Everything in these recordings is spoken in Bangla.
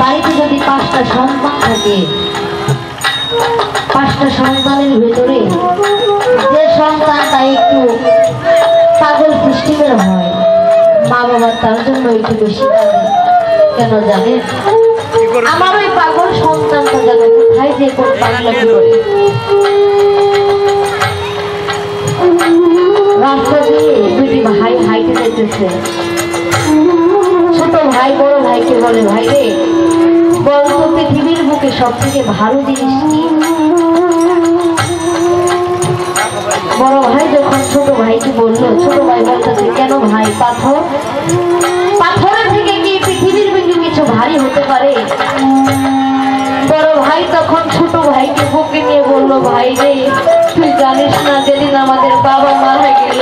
বাড়িতে যদি পাঁচটা সন্তান থাকে পাঁচটা সন্তানের ভেতরে যে সন্তানটা একটু পাগল সিস্টেমের হয় মা বাবা তার জন্য একটু বেশি কেন জানেন? আমার ওই পাগল সন্তানটা যেন কোথায় যে কোন পাগলামি করে। রাস্তা দিয়ে দুটি ভাই হাইটে যেতেছে ছোট ভাই, বড় ভাইকে বলে, ভাই রে, বল তো পৃথিবীর বুকে সব থেকে ভালো জিনিস কি? বড় ভাই যখন ছোট ভাইকে বলল, ছোট ভাই বলতেছে, কেন ভাই, পাথর? পাথরের থেকে কি পৃথিবীর বুকে কিছু ভারী হতে পারে? বড় ভাই তখন ছোট ভাইকে বুকে নিয়ে বলল, ভাই রে, তুই জানিস না, যেদিন আমাদের বাবা মারা গেল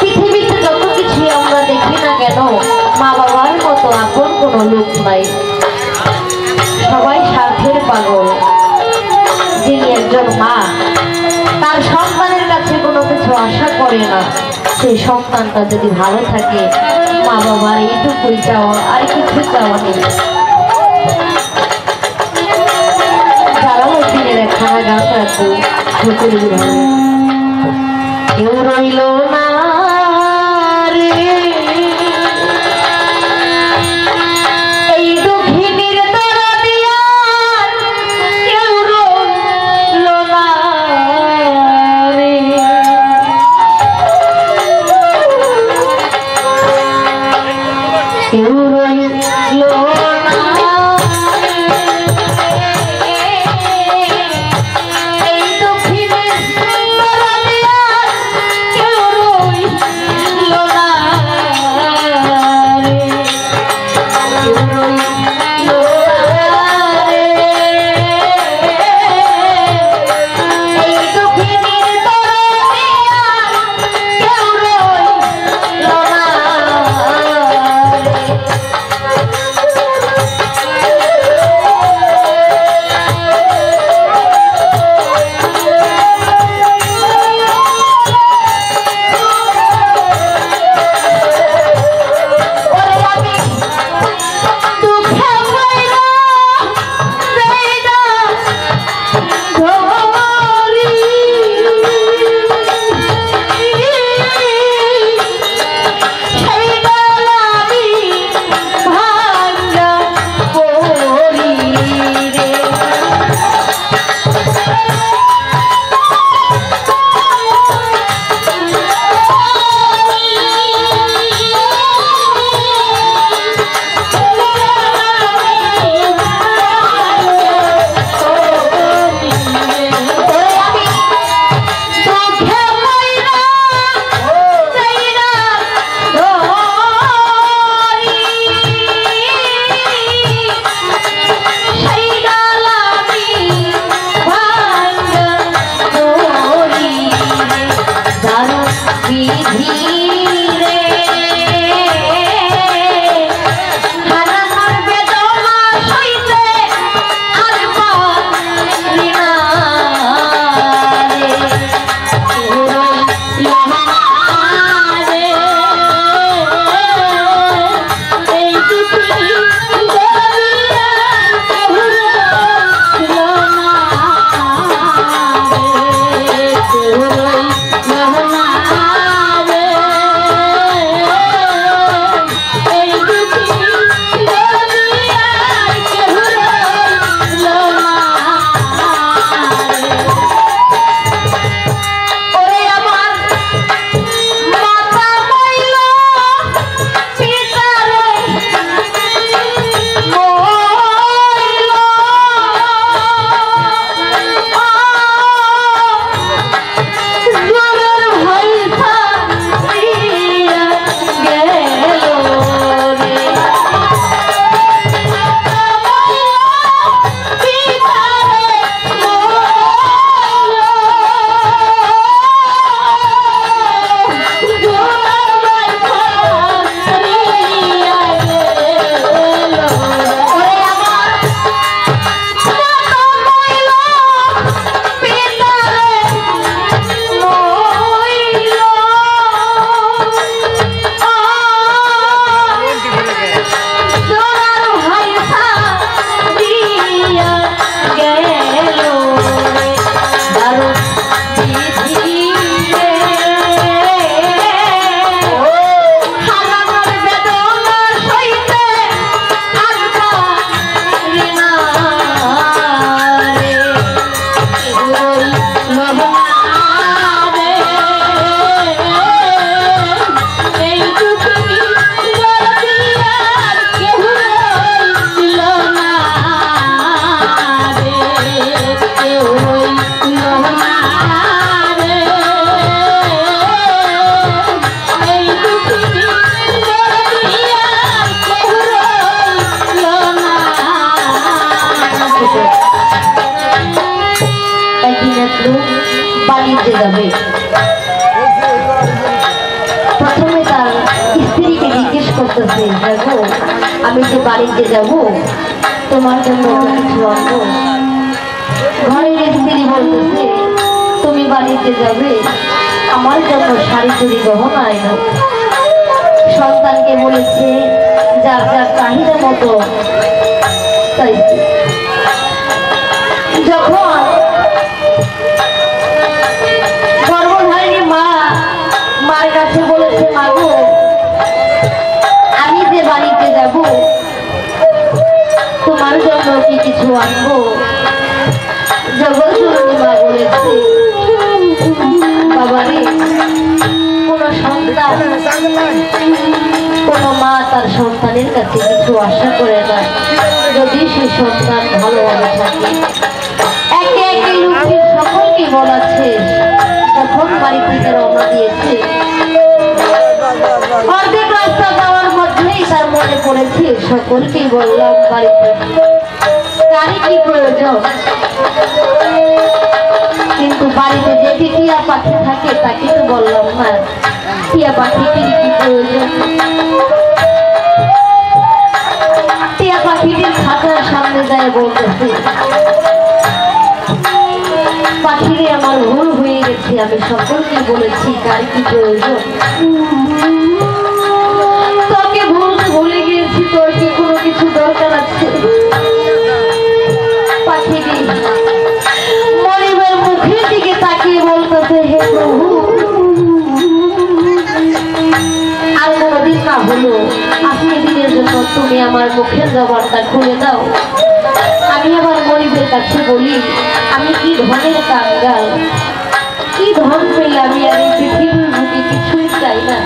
পৃথিবীতে যত কিছু আমরা দেখি না কেন, মা বাবার মতো আপন কোনো লোক নাই। সবাই স্বার্থের পাগল। যিনি একজন মা, তার সন্তানের কাছে কোনো কিছু আশা করে না। সেই সন্তানটা যদি ভালো থাকে, মা বাবার এইটুকুই চাওয়া, আর কিছু চাওয়া নেই। দিনের একখানা গান রাখব কেউ রইল না যে যাব, তোমার জন্য কিছু আনব ঘরের স্ত্রী বলতেছে, তুমি বাড়িতে যাবে, আমার জন্য শাড়ি চুরি গহনা এনো। সন্তানকে বলেছে, যার যার চাহিদা মতো, তাই যখন বাবারে কোন সন্তান কোন মা তার সন্তানের কাছে কিছু আশা করে না যদি সেই সন্তান ভালোভাবে থাকে একে একে লোকটির সকলকে বলাচ্ছে যখন বাড়ি থেকে রওনা দিয়েছে অর্ধেক তার মনে পড়েছে সকলকেই বললাম বাড়িতে। গাড়ি কি প্রয়োজন। কিন্তু বাড়িতে যে টিয়া পাখি থাকে, তাকে তো বললাম না টিয়া পাখিটির কি প্রয়োজন? টিয়া পাখিটির খাতার সামনে যায় বলতেছে, পাখিরে আমার ভুল হয়ে গেছে, আমি সকলকে বলেছি কার কি প্রয়োজন? কোনোদিন না হলো আজকে দিনের জন্য তুমি আমার মুখের জবানটা খুলে দাও। আমি আমার গরিবের কাছে বলি, আমি কি ধনের কাঙ্গাল? কি ধন পেলে আমি আর পৃথিবীর বুকে কিছুই চাই না?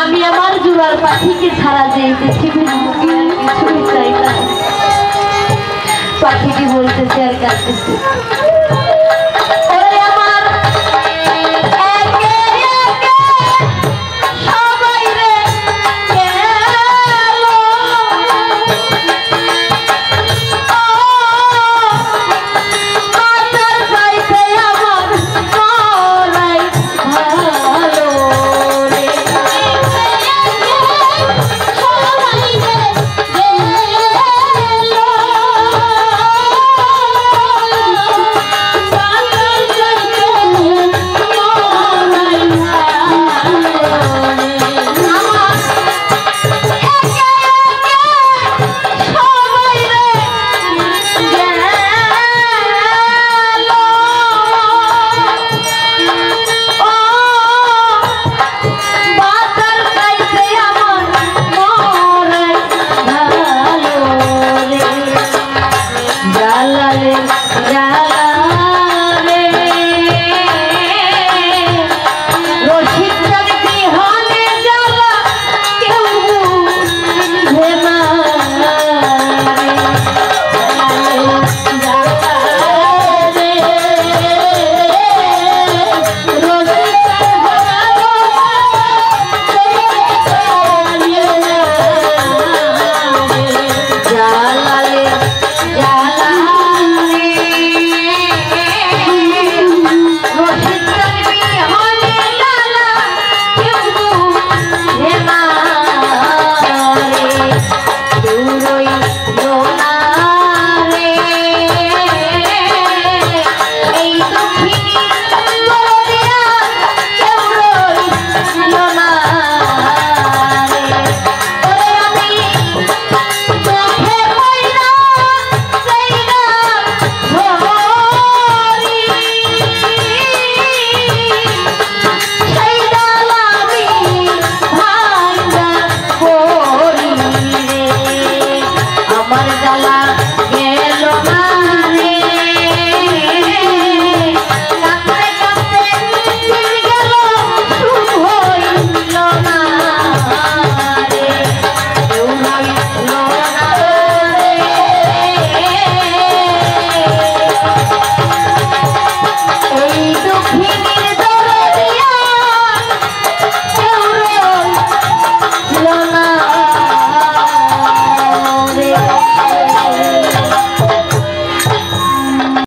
আমি আমি আমার জোড়ার পাখিকে ছাড়া যে পৃথিবীর পাখিটি বলতেছে আর কাঁদতেছে लाल राधा